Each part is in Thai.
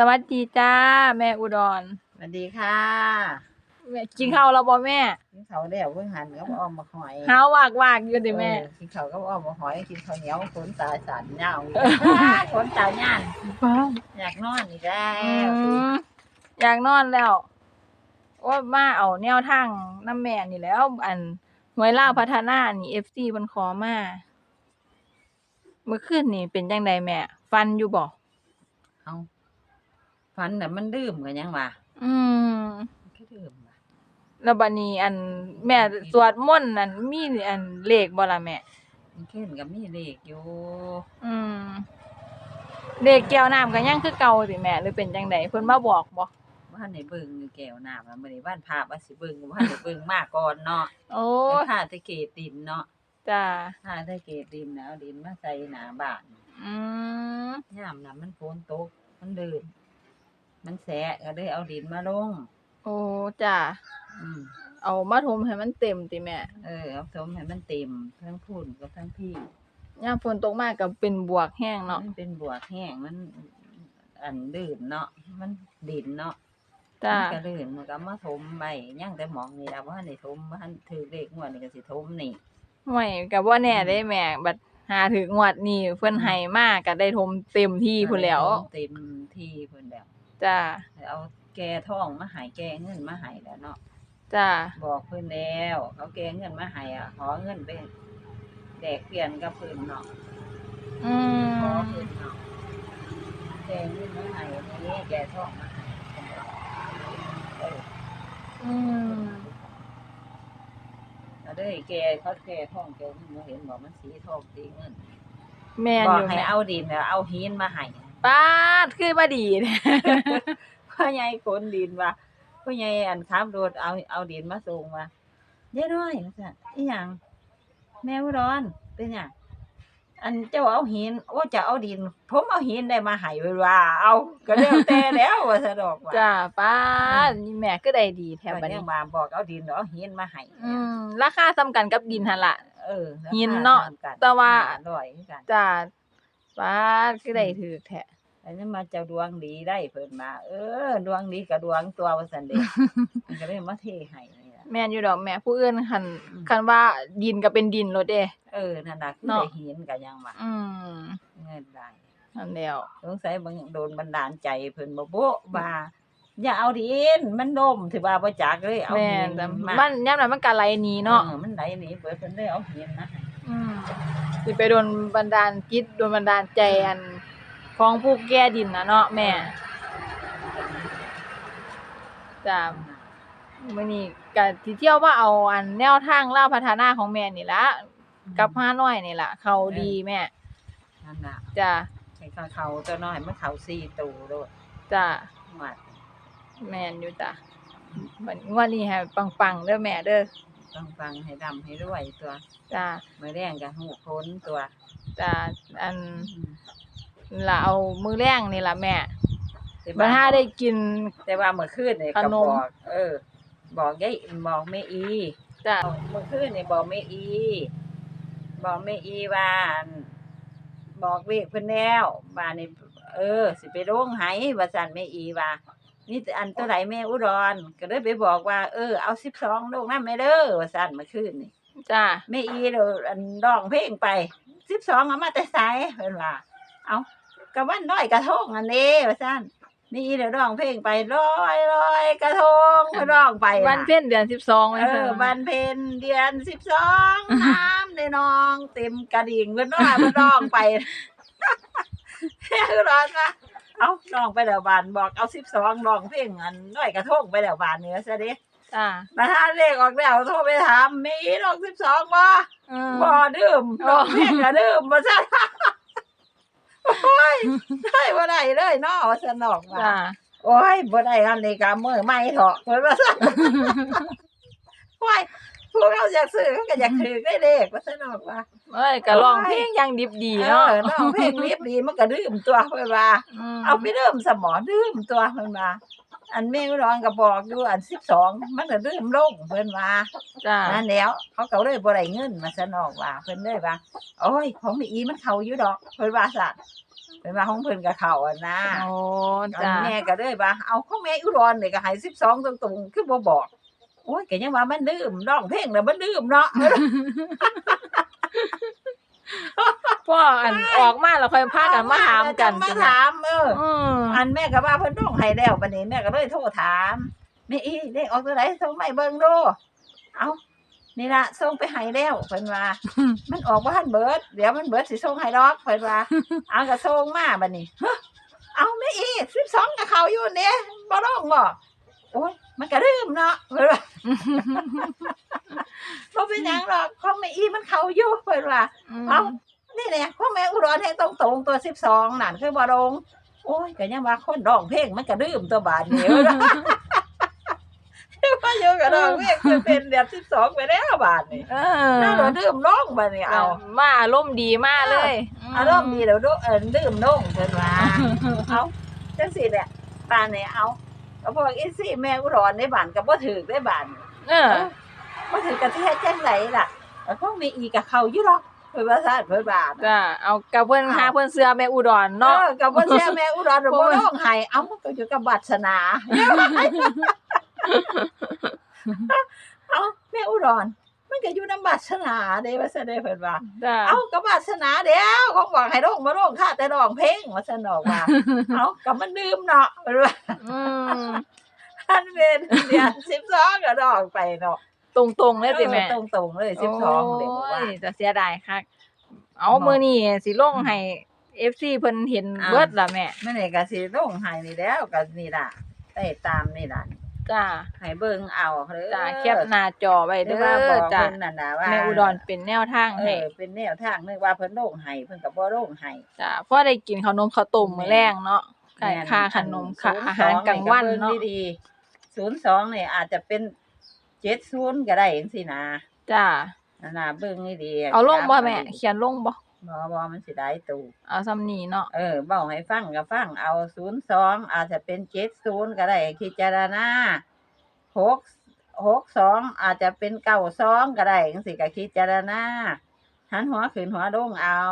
สวัสดีจ้า แม่อุดร สวัสดีค่ะแม่กินข้าวแล้วบ่แม่กินเขาวแล้วเพิ่งหันก็อ้อมมาหอยหาวากวากอยู่ติแม่ เออกินเขาวก็อ้อมมาหอยกินข้าวเหนียวขนตาสันเหงาขนตาย่านอยากนอนอีกแล้อืวมอยากนอนแล้วว่ามาเอาแนวทางน้ำแม่นี่แหล้ว อันหวยล่าวพัฒนานี่ FC เพิ่นขอมาเมื่อคืนนี่เป็นจังไดแม่ ฟันอยู่บ่เอา ฝันน่ะมันดื่มกันยังวะอืมมันก็ดื่มว่ะแล้วบัดนี้อันแม่สวดมนต์นั่นมีอันเลขบ่ล่ะแม่ มันเข้นกับมีเลขอยู่อืมเลขแก้วน้ำก็ยังคือเก่าติแม่หรือเป็นจังไดเพิ่นมาบอกบ่ว่าในเบิ่งอยู่แก้วน้ำมันบ่ได้บ้านภาพว่าสิเบิ่งว่าในเบิ่งมาก่อนเนาะโอ้ไปยท่าตะเกตดินเนาะจ้าท่าตะเกตดินนะเอาดินมาใส่หน้าบ้านอืมยามน่ะมันฝนตกมันดื่ม มันแสะก็เลยเอาดินมาลง โอ้จ้าอืมเอามาถมให้มันเต็มติแม่เออเอาสมให้มันเต็มทั้งพุ่นกับทั้งพี่ยามฝนตกมาก็เป็นบวกแห้งเนาะมันเป็นบวกแห้งมัน อันดื่มเนาะมันดินเนาะจ้ามันก็ลื่นมันก็มาถมไปย่างแต่หมองนี่แล้วว่าในถมว่าถือเลขงวดนี่ก็สิถมนี่ ไม่ก็บ่แน่เด้แม่ บัดหาถึงงวดนี้เพิ่นให้มาก็ได้ถมเต็มที่พุ่นแหล้วถมเต็มที่พุ่นแล้ว จ้าเอาแกท่องมาใหายแกเงินมาใหายแล้วเนาะจ้าบอกเพิ่นแล้วเขาแกเงินมาใหายอะขอเงินไปแดกเปลี่ยนกับเพิ่นเนาะอืขอมเพิ่นเนาะแกเงินมาใหายอันนี้แกท่องมาใหายเอออืมเอาเด้ยแกเขาแกท่องแกเงินมาเห็นบอกมันสีทองสีเงินแม่นบออกยู่ให้แม่เอาดินแล้วเอาหินมาให้ ป้าดคือบ่ดีแท้พ่อใหญ่ขนดินว่าพ่อใหญ่อันขับรถเอาเอาดินมาส่งว่าเย้น้อยว่าซั่นอีหยังแม่อุดรเป็นหยังอันเจ้าเอาหินโอ้จะเอาดิน ผมเอาหินได้มาให้เวลาเอาก็แล้วแต่แล้วว่าสะดอกว่าจ้าป้าดนี่แม่ก็ได้ดีแถแถมวบัดนี้นี้มาบอกเอาดินเอาหินมาให้อืมราคาซ้ำกันกับดินหั่นล่ะ เออหินเนาะแต่ว่าร่อยคือกัน จ้า ป้าดคือได้ถือแท้อันนี้มาเจ้าดวงดีได้เพิ่นมา เออ ดวงดีกับดวงตัวว่าซั่นเด้มันก็เลยมาเทให้นี่ล่ะ แม่นอยู่ดอกแม่ผู้อื่นคันคันว่าดินก็เป็นดินโลดเด้ เออนั่นน่ะคือเนาะ ได้หินก็ยังว่าอืมเงินได้ นั่นแล้ว สงสัยบางโดนบันดาลใจเพิ่นบ่โบ๊ะว่า อย่าเอาดินมันล่มถือว่าบ่จักเลยเอาแม่หินนแต่มามันยามนั้นมันก็ไหลหนีเนาะ ออมันไหลหนีเปิดเพิ่นเลยเอาหินมาให้อืม สิไปโดนบันดาลจิตโดนบันดาลใจอันของผู้แก่ดินนะเนาะแม่จ้ามื้อนี้ก็สิเที่ยวว่าเอาอันแนวทางลาวพัฒนาของแม่นี่ล่ะกับห้าน้อยนี่ล่ะเขาดีแม่นั่นน่ะจ้าให้เขาเขาตัวน้อยมันเขาสี่ตูโลดจ้าหมัดแม่นอยู่จ้ะวันงวดนี้ให้ปังๆเด้อแม่เด้อ ต้องฟังให้ดำให้รวยตัวจ้ามื้อแรงก็หูพ้นตัวจ้าอันอืมล่ะเอามือแรงนี่ล่ะแม่แต่บัดถ้าได้กิน แต่ว่าเมื่อคืนนี่ขก็นบมอกเออ บอกยายบอกแม่อีจ้าเมื่อคืนนี่บอกแม่อี บอกแม่อีว่าอั่นบอกเลขเพิ่นแล้วว่านี่เออ สิไปโรงไหว่าซั่นแม่อีว่า นี่อันตัวไหนแม่อุดรก็เลยไปบอกว่า เออเอา12โรงนำแม่เด้อว่าซั่นเมื่อคืนนี่จ้าแม่อีเด้ออันร้องเพลงไป12เอามาแต่ไสเพิ่นว่า เอาก็วันน้อยกระทงอันนี้ว่าซั่นแม่อีเด้อร้องเพลงไปลอยลอยกระทงเพิ่นร้องไปะ วันเพ็ญเดือนสิบสองเออวันเพ็ญเดือนสิบสองน้ำในนองเต็มกระดิ่งเพิ่นว่าเพิ่นร้องไปแม่คือร้องนะ เอาร้องไปแล้วบานบอกเอาสิบสองร้องเพลงอันน้อยกระทงไปแล้วบานเนื้อซะเด้จ้ามาถ้าเลขออกแล้วโทรไปถามมีร้องสิบสองบ่อืมบ่ดื่มอ๋อร้องเพลงก็ดื่มบ่ซั่นโอ้ยได้บ่ได้เลยเนาะว่าซั่นนอกว่าจ้าโอ้ยบ่ได้อันนี้ก็มือใหม่เถาะเพิ่นว่าซั่นโอ้ย พวกเราอยากซื้อเขาก็อยากถือได้เลขว่าซั่นออกว่าเอ้ยก็ร้องเพลงอยังดิบดีเนาะเออน้องเพลงรีบดีมันก็ดื่มตัวเพิ่นว่า มเอาไปดื่มสมอดื่มตัวเพิ่นว่าอันแม่ร้องก็บอกอยู่อัน12มันก็ดื่มลงเพิ่นว่าจ้านั่นแล้วเขาก็เลยบ่ได้เงินมาซะนอกว่าเพิ่นเลยว่าโอ้ยของแม่อีมันเข้าอยู่ดอกเพิ่นว่าซั่นเป็นว่าของเพิ่นกับเขาอะนะ โอ้อันจ้าแม่ก็เลยว่าเอาของแม่อุดรนี่ก็ให้12ตรงๆคือบ่บอก โอ้ยก็ยังว่ามันดื่มร้องเพลงแล้วมันดื่มเนาะ พ่ออันออกมาแล้วค่อยพากันมาถามกันมาถามเอออืมอันแม่ก็ว่าเพิ่นร้องให้แล้วบัดนี้แม่ก็เลยโทรถามแม่อีได้ออกตัวไหนส่งมาให้เบิ่งดูเอานี่ล่ะส่งไปให้แล้วเพิ่นว่า มันออกบ่ทันเบิดเดี๋ยวมันเบิดสิส่งให้ดอกเพิ่นว่า เอาก็ส่งมาบัดนี้ฮะเอาแม่อี12กับเขาอยู่นี่บ่ร้องบ่โอ้ยมันก็ลืมเนาะเพิ่นว่าบ่เป็นหยังหรอกของแม่อีมันเขาอยู่เพิ่นว่า เอ้า นี่แหละของแม่อุดรให้ตรงๆตัว12นั่นคือบ่ลงโอ้ยก็ยังว่าคนร้องเพลงมันก็ลืมตัวบาดนี้เพิ่นว่าว่าอยู่กับร้องเพลงคือเป็นเดือน12ไปแล้วบาดนี้เอน่าอเราดื่มน้องบาดนี้เอา มาอารมณ์ดีมากเลยอารมณ์ดีแล้วดูเอิ้นดื่มน้องเพิ่นว่า เอาจังซี่แหละบ้านนี้เอา ก็บอกอีซี่แม่อุดรในบ้านก็บ่ถูกได้บ้านเออบ่ถูกกะแท้จังไดล่ะแล้วคงมีอีกับเขาอยู่หรอกเพิ่นว่าซ่นเพิ่นว่าจ้าเอากับเพิ่นหาเพิ่นเสื้อแม่อุดรเนาะเนาะก็บ่แช่แม่อุดรบ่ร้องไห้เอ้ามันก็อยู่กับบัตรสนาเอ้าแม่อุดรมันก็อยู่นำบัตรสนาเด้ว่าซั่นเด้เพิ่นว่าจ้าเอ้ากับบัตรสนาเดี๋ยวของบอกให้ร้องบ่ร้องค่ะแต่ร้องเพลงว่าซั่นดอกว่าเอ้าก็มันดื่มเนาะเพิ่นว่าอืมอั นเป็นเดือน12ก็ร้องไปเนาะตรงๆเลยสิแม่เออตรงๆเลย12เด้บอกว่าโอ้ยแต่เสียดายคักเอาบอกมื้อนี้สิลงให้ FC เพิ่นเห็นอ่าเบิดล่ะแม่แม่นี่ก็สิร้องให้นี่แล้วก็นี่ล่ะได้ตามนี่ล่ะจ้าให้เบิ่งเอาเด้อจ้าแคปหน้าจอไว้หรืเด้อว่าบออกจ้าเพิ่นนั่นน่ะว่าแม่อุดรเป็นแนวทางเอให้อเป็นแนวทางนึกว่าเพิ่นโรงให้เพิ่นก็บ่โรงให้ จ้าพอได้กินข้าวนมข้าวต้มมื้อแรงเนาะไก่แม่นค่าขนมค่า02อาหารกลางวันเนาะก็บิ่ดี ๆ02นี่อาจจะเป็น70ก็ได้จังซี่นะจ้านั่นน่ะเบิ่งให้ดีเอาลงบ่แม่จับเขียนลงบ่บ่บ่มันสิได้ตูเอาซ้ำนี้เนาะเออเว้าให้ฟังก็ฟังเอา02อาจจะเป็น70ก็ได้พิจารณา6 62อาจจะเป็น92ก็ได้จังซี่ก็พิจารณาหันหัวขึ้นหัวลงเอา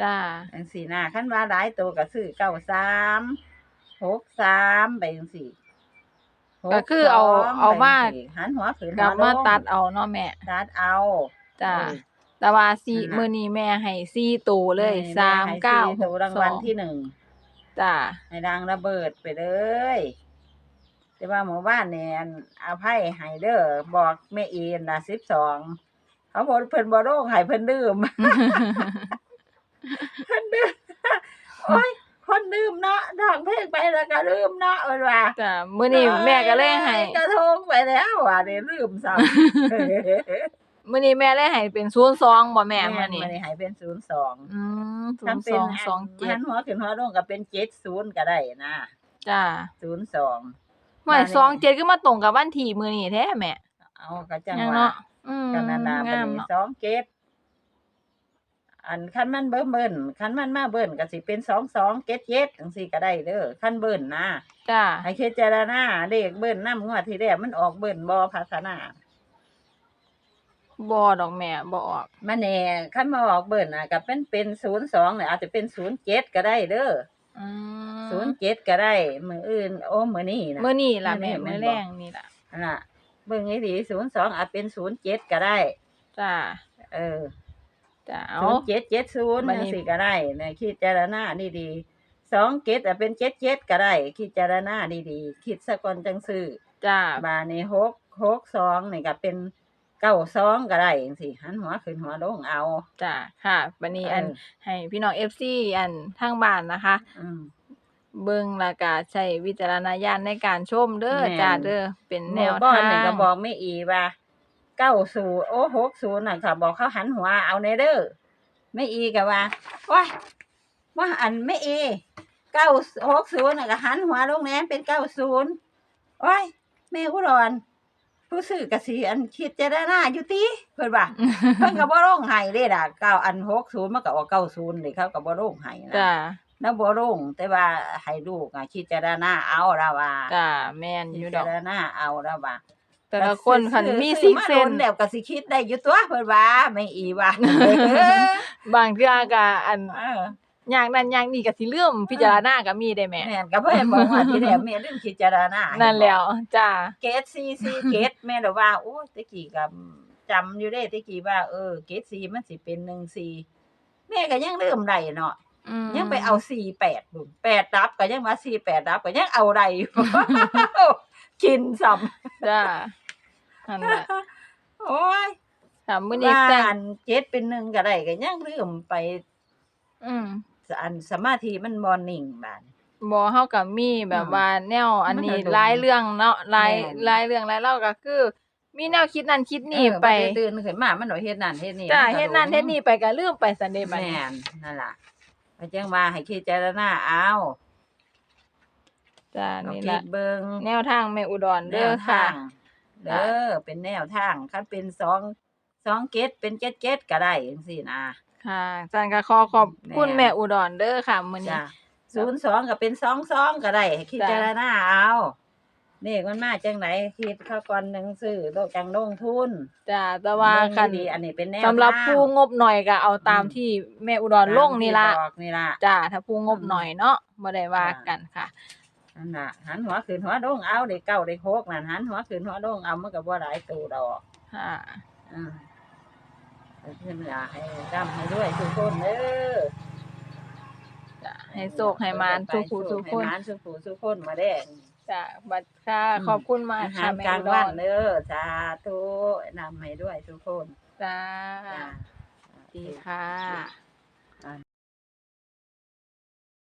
จ้าจังสี่นะขั้นว่าหลายตัวก็ซื้อเก้าสามหกสามไปจังสี่ ก็คือเอาหกสงเอามาไปจังซี้หันหัวขึ้นกลับหัวลมางตัดเอาเนาะแม่ตัดเอาจ้าเออแต่ว่าสี่นั่นน่ะมื้อนี้แม่ให้สี่ตัวเลยนี่สามให้เก้าสี่ตัวรางวัลที่หนึ่งจ้าให้ดังระเบิดไปเลยแต่ว่าหมู่บ้านเนี่ยเอาไพ่ให้เด้อบอกแม่อีนนะสิบสองเขาบอกเพิ่นบ่โรงให้เพิ่นดื่มเพิ่นดื่มโอ้ย คนดื่มเนาะดอกเพลงไปแล้วก็ลืมเนาะเอิ้นว่าจ้ามื้อนี้แม่ก็เลยให้กระทงไปแล้วว่ะเดี๋ยวลืมซ้ำมื้อนี้แม่เลยให้เป็น02บ่แม่มื้อนี้มันให้เป็นศูนย์สองอืมถ้าเป็น02หัน27หัวขึ้นหัวลงก็เป็นเจ็ดศูนย์ก็ได้นะจ้าศูนย์สองหมายมานี่27ก็มาตรงกับวันที่มื้อนี้แท้แม่เอากระจังยังว่าเนาะอืมกันนานาบังามนนี้เนาะส องเกตอันคันมันเบิ่มเบิ่นคันมันมาเบิ่นก็สิเป็นสองสองเกตเจ็ดจังซี่ก็ได้เด้อคันเบิ่นนะจ้าให้คิดเจารณาเลขเบิ่นนำงวดที่แรกมันออกเบิ่นบ่พัฒนาบ่ดอกแม่บ่ออกมาแน่คันมาออกเบิ่นน่ะก็เป็นเป็นศูนย์สองเนี่ยอาจจะเป็นศูนย์เจ็ดก็ได้เด้ออืมศูนย์เจ็ดก็ได้มืออื่นโอ้มือนี่นะมื้อนี้ล่ะมื้แม่อนี้มื้อแม่นบ่แรงนี่ล่ะนั่นน่ะเบิ่งให้ดีศูนย์สองอาจเป็นศูนย์เจ็ดก็ได้ จ้าเออ จ้าเอาศูนย์เจ็ดเจ็ดศูนย์บัดจันี้งสี่ก็ได้เนี่ยคิดเจารณาดีดีๆสองเจ็ดอาจเป็นเจ็ดเจ็ดก็ได้ คิดเจารณาดีดีๆคิดสะก่อนจังซื้อจ้าบาทนี่หกหกสองนี่ก็เป็นเก้าสองก็ได้จังซี่หันหัวขึ้นหัวลงเอาจ้าค่ะวันนี้อันเออให้พี่น้อง FC อันทางบ้านนะคะ อืม เบิ่งแล้วก็ใช้วิจารณญาณในการชมเด้อแม่น จ้าเด้อเป็นแนแนววบ้าทานนี่ก็งบอกไม่อีว่า เก้าศูนย์โอ้หกศูนย์น่ะค่ะ บอกเขาหันหัวเอาในเด้อไม่อีก็ว่าว้ายว่าอันไม่อีเก้าหกศูนย์น่ะก็หันหัวลงแหนเป็นเก้าศูนย์ว้ายแม่อุดรผู้ซื้อกสีอันคิดจะได้หน้าอยู่ติเพิ่นว่าเพิ่นก็บ่ลงให้เด้ล่ะเก้าอันหกศูนย์มันก็ออกเก้าศูนย์เลยเขาก็บ่ลงให้นะจ้าแล้วบ่ลงแต่ว่าให้ลูกอะคิดจะได้หน้าเอาละว่าจ้าแม่นอคิยู่ดดจะอกได้หน้าเอาละว่า แต่ละคนคันมีซื้ซิอกมาเซโดนแล้วก็สิคิดได้อยู่ตัวเพิ่นว่าไม่อีว่าบางเทื่อก็อันเอออย่างนั้นอย่างนี้ก็สิลืมพิจารณาก็มีได้แหม่แม่นก็บ่เห็นบอกว่าที่แรกแม่ลืมคิดจารณานั่นแล้วจ้าเกตซีซีเกตแม่เราว่าโอ้ยตะกี้ก็จำอยู่เด้ตะกี้ว่าเออเกตซีมันสิเป็น1 4แม่ก็ยังลืมได้เนาะอืมยังไปเอา48บุญ8ดับก็ยังว่า48ดับก็ยังเอาได้อยู่กินซ้ำจ้า นั่นแหละโอ้ยค่ะมื้อนี้ว่าแต่งอันเจ็ดเป็นหนึ่งก็ได้ก็ยังลืมไปอืมอันสมาธิมันบ่นิ่งบาด บ่เฮาก็มีแบบว่าแนวอันนี้มันก็โดนหลายเรื่องเนาะหลายแม่น หลายเรื่องหลายเล่าก็คือ มีแนวคิดนั่นคิดนี่เออไปบ่ด้ตื่นขึ้นมามันบ่เฮ็ดนั่นเฮ็ดนี่จ้ามัก็เฮ็ดนั่นหลงเฮ็ดนี่ไปก็ลืมไปซันเดบัดแม่นี้นนั่นล่ะก็จังว่าให้คิดเจารณาเอาจ้าเอานี่คิล่ะดเบิ่งแนวทางแม่อุดรแนเด้อวค่ะ ทาง เด้อเป็นแนวทางคันเป็นสองสองเกตเป็นเจ็ดเกตก็ได้จังซี่นะค่ะอาจารย์ก็ขอขอบคุณแม่แม่อุดรเด้อค่ะมื้อนี้จ้ะ02ก็เป็น22ก็ได้ให้คิดจ้ะเจารณาเอานี่มันมาจังไหนคิดเข้าก่อนหนังสือโลกจังลงทุนจ้าแต่ว่าเบิ่งคันดีๆอันนี้เป็นแนวสำหรับทางผู้งบหน่อยก็เอาตามอืมที่แม่อุดรลงนี่ล่ะตามที่บอกนี่ล่ะ จ้าถ้าผู้งบอืมหน่อยเนาะบ่ได้ว่าจ้ะกันค่ะ นั่นน่ะหันหัวขึ้นหัวลงเอาได้เก้าได้หกนั่นหันหัวขึ้นหัวลงเอามันก็บ่หลายตัวดอกค่ะอืมเอาขึ้นอย่าให้ร่ำให้ด้วยทุกคนเด้อจ้ะให้โชคให้มานทุกผู้ทุกคนให้มานทุกผู้ทุกคนมาได้จ้ะบัดค่ะอืมขอบคุณมากอาหาค่ะรแม่กลางอุดวันรเด้อสาธุนำให้ด้วยทุกคนจ้าจ้าดีค่ะ